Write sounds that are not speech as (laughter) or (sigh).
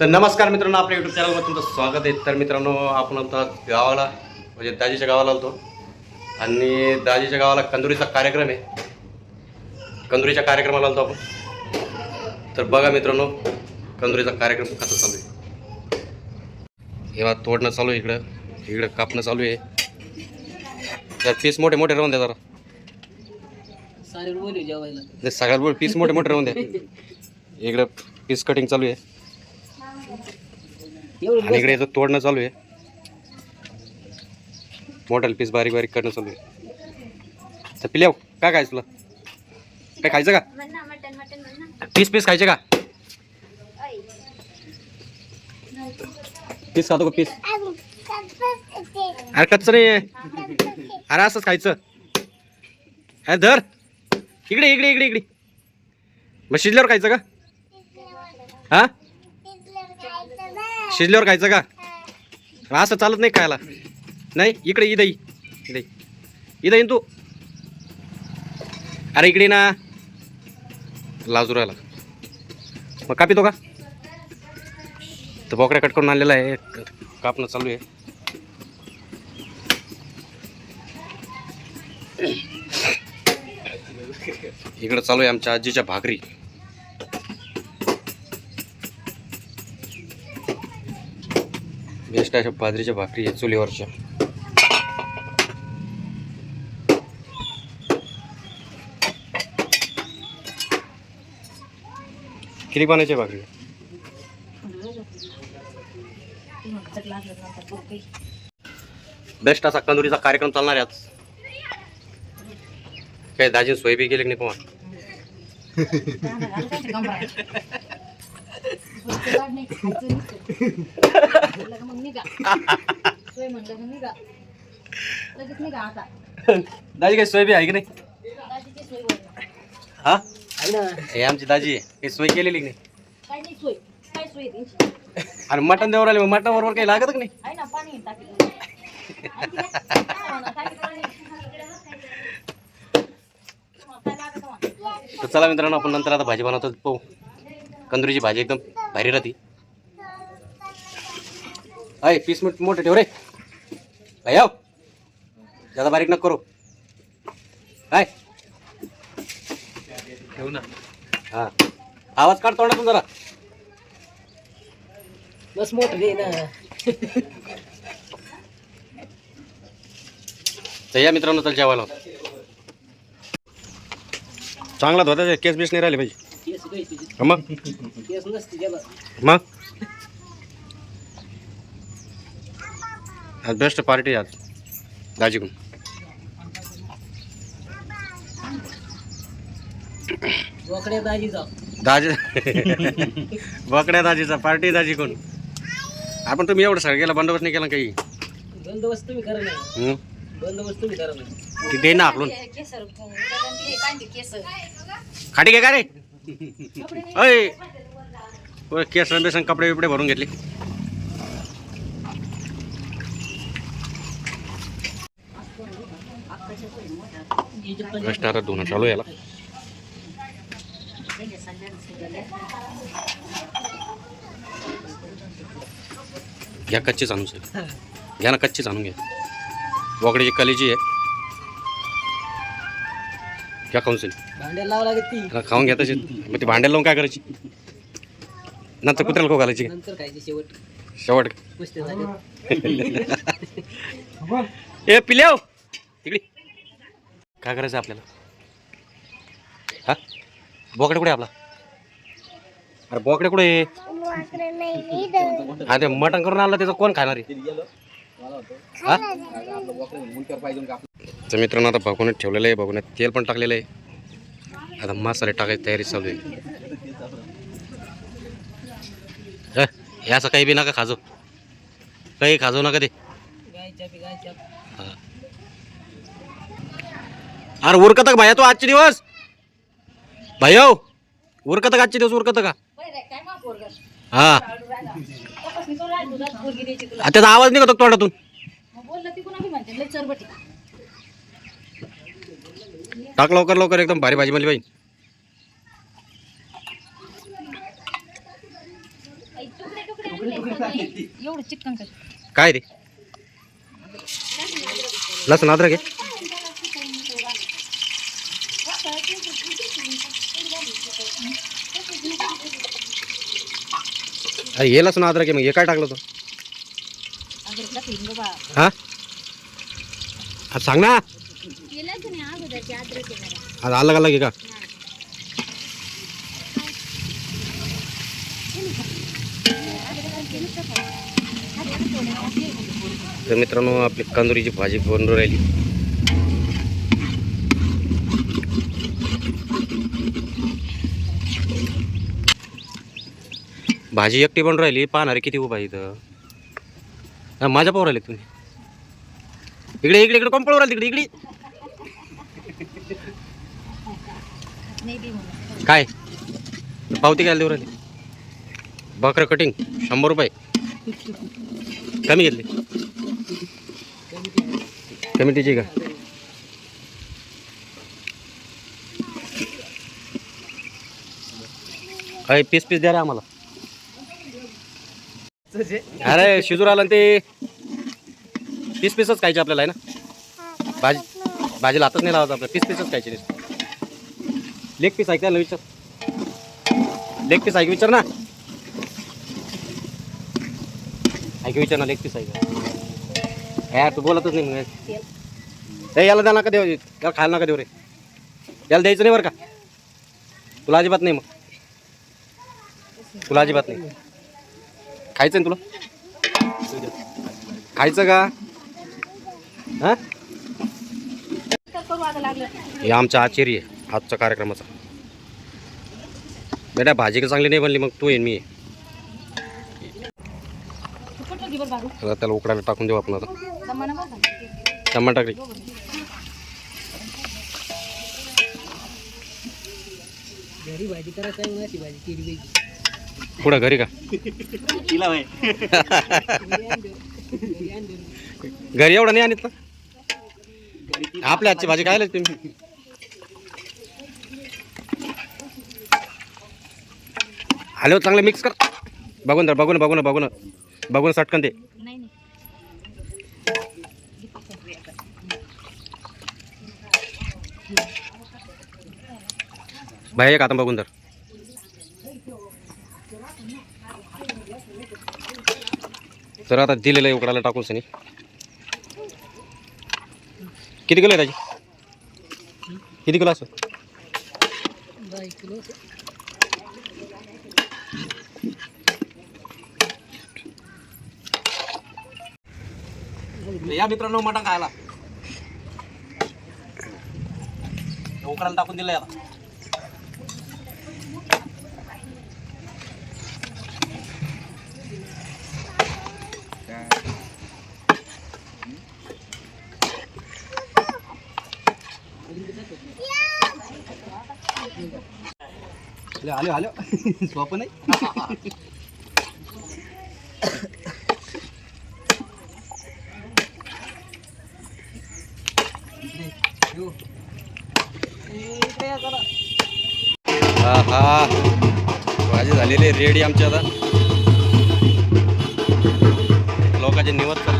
तर नमस्कार मित्रांनो आपल्या युट्यूब चॅनलवर तुमचं स्वागत आहे. तर मित्रांनो आपण आता गावाला म्हणजे दाजीच्या गावाला आलतो. आणि दाजीच्या गावाला कंदुरीचा कार्यक्रम आहे. कंदुरीच्या कार्यक्रमाला आलतो आपण. तर बघा मित्रांनो कंदुरीचा कार्यक्रम कसा चालू आहे. हेव्हा तोडणं चालू आहे इकडं. इकडं कापणं चालू आहे. तर पीस मोठे मोठे राहून द्या जरा. सारे बोलू सगळ्यात पीस मोठे मोठे राहून द्या. (laughs) इकडं पीस कटिंग चालू आहे. आणि इकडे याचं तोडणं चालू आहे. मोठ्याला पीस बारीक बारीक करणं चालू आहे. तर पिल्याव काय खायचं तुला? काय खायचं का? पीस पीस खायचे का? पीस खातो का पीस अरे कच्चं नाही आहे अरे असंच खायचं. अरे धर. इकडे इकडे इकडे इकडे. मग शिजल्यावर खायचं का? हा? शिजल्यावर खायचं का? असं चालत नाही खायला. नाही इकडे इदई इदई इथं येईन तू. अरे इकडे ना. लाजू राहिला. मग कापितो का? तर बोकड्या कट करून आणलेला आहे. कापणं चालू आहे. इकडं चालू आहे आमच्या आजीच्या भाकरी. बेस्ट अशा बाजरीच्या भाकरी आहे चुलीवरच्या. किती आहे भाकरी? बेस्ट असा कंदुरीचा कार्यक्रम चालणार आहे आज. काय दाजी सोय बी गेली की नाही पवा (laughs) (laughs) दाजी काही सोय बी आहे की नाही? हा? हे आमची दाजी आहे. काही सोय केलेली की नाही? आणि मटण देवर आले मग मटण बरोबर काही लागत की नाही? तर चला मित्रांनो आपण नंतर आता भाजी बनवतो पाहू. कंदुरीची भाजी एकदम भारी राहते. अय पीस मोठ मोठे ठेव रे. भैया जादा बारीक नको करू. काय ठेवू ना. हा. आवाज काढ तोंडातून जरा. बस मोठं दे ना. तर या मित्रांनो चल जेवायला. चांगला धोता केस बीस नाही राहिले पाहिजे. मग? केस नसते त्याला मग? आज बेस्ट पार्टी आज. (laughs) दाजीकडून बोकड्या दाजी जाऊ दाजी बकड्या दाजीचा पार्टी दाजी कोण आपण तुम्ही एवढं सगळं गेला बंदोबस्त नाही केला काही? बंदोबस्त तुम्ही करा नाही हं? बंदोबस्त तुम्ही करा नाही ती दे ना केसर ते केसर खाटी घे का रे? अय केस बेसन कपडे बिपडे भरून घेतले. आता धुणं चालू याला. घ्या कच्चीच आणून सर. घ्या ना कच्चीच आणून घ्या. बोकड्याची कलेजी आहे. घ्या खाऊन सर. भांड्याला लावा लागत ती. हा, खाऊन घ्या तशी. मग ती भांड्याला लावून काय करायची? नंतर कुत्र्याला खाऊ घालायची नंतर खायची शेवट. शेवट. कुस्ते झाले. (laughs) ए पिल्याव इकडे काय करायचं आपल्याला? हा? बोकडे कुठे आपला? अरे बोकडे कुठे आहे? हा ते मटण करून आणलं त्याचं कोण खाणार आहे? हा? मित्रांनो आता भगवण्यात ठेवलेलं आहे भगवण्यात तेल पण टाकलेलं आहे. आता मसाले टाकायची तयारी चालू आहे. हे? असं काही बी नका खाजो. काही खाजो नका ते. हां हा. अरे उरकत का भाया तो आजचे दिवस. भाई उरकत का आजचे दिवस? उरकत का? हा. आ, त्याचा आवाज निघतो का तोंडातून? टाक लवकर लवकर एकदम भारी भाजी म्हणली बाई. एवढं चिकन काय रे? लसूण अद्रक आहे? अरे हे लसूण अद्रक आहे मग. हे काय टाकलं तू? हा? सांग ना. आज अलग अलग आहे का? तर मित्रांनो आपली कंदुरीची भाजी बनवून राहिली. भाजी एकटी पण राहिली पाहणारे किती उभा इथं. माझ्या पाहू राहिले तुम्ही. इकडे इकडे इकडे कोण पळू राहिले तिकडे इकडे? काय? पावती घ्यायला देऊ राहिली. बकरं कटिंग शंभर रुपये. कमी घेतली. कमिटीची का? काय पीस पीस द्या रे आम्हाला. अरे शिजूर आलं ना ते. पीस पीसच खायचे आपल्याला आहे ना? भाजी भाजीला हातच नाही लावायचं आपल्याला पीस पीसच खायचे लेग पीस ऐकायला विचार? लेग पीस ऐक विचार ना. ऐक विचार ना लेग पीस ऐक. यार तू बोलतच नाही मग. ए याला द्या नका देऊ याला खायला नका देऊ रे. याला द्यायचं नाही बरं का? तुला अजिबात नाही मग. तुला अजिबात नाही. खायचं ना तुला? खायचं का? हा? हे आमचा आचार्य आहे आजच्या कार्यक्रमाचा. बेटा भाजी का चांगली नाही बनली मग तू येईन मी त्याला उकडायला टाकून देऊ आपण आता. दमाना टाकली. घरी भाजी करायचं पुढं घरी का? घरी एवढं नाही आणत आपल्या हातची भाजी खायला तुम्ही. आलो चांगलं मिक्स कर. बघून तर बघून बघून बघून. बघून सटकन ते. बाहेर एक आता बघून तर तर आता दिलेलं आहे उकडायला टाकून सनी. किती किलो आहे त्याची? किती किलो असं? किलो या मित्रांनो मटण खायला. उकडायला टाकून दिलं आता. आलो हॅलो (laughs) सोपं नाही. हा हा. भाजी झालेली रेडी आमची आता. लोकांचे निवत चालले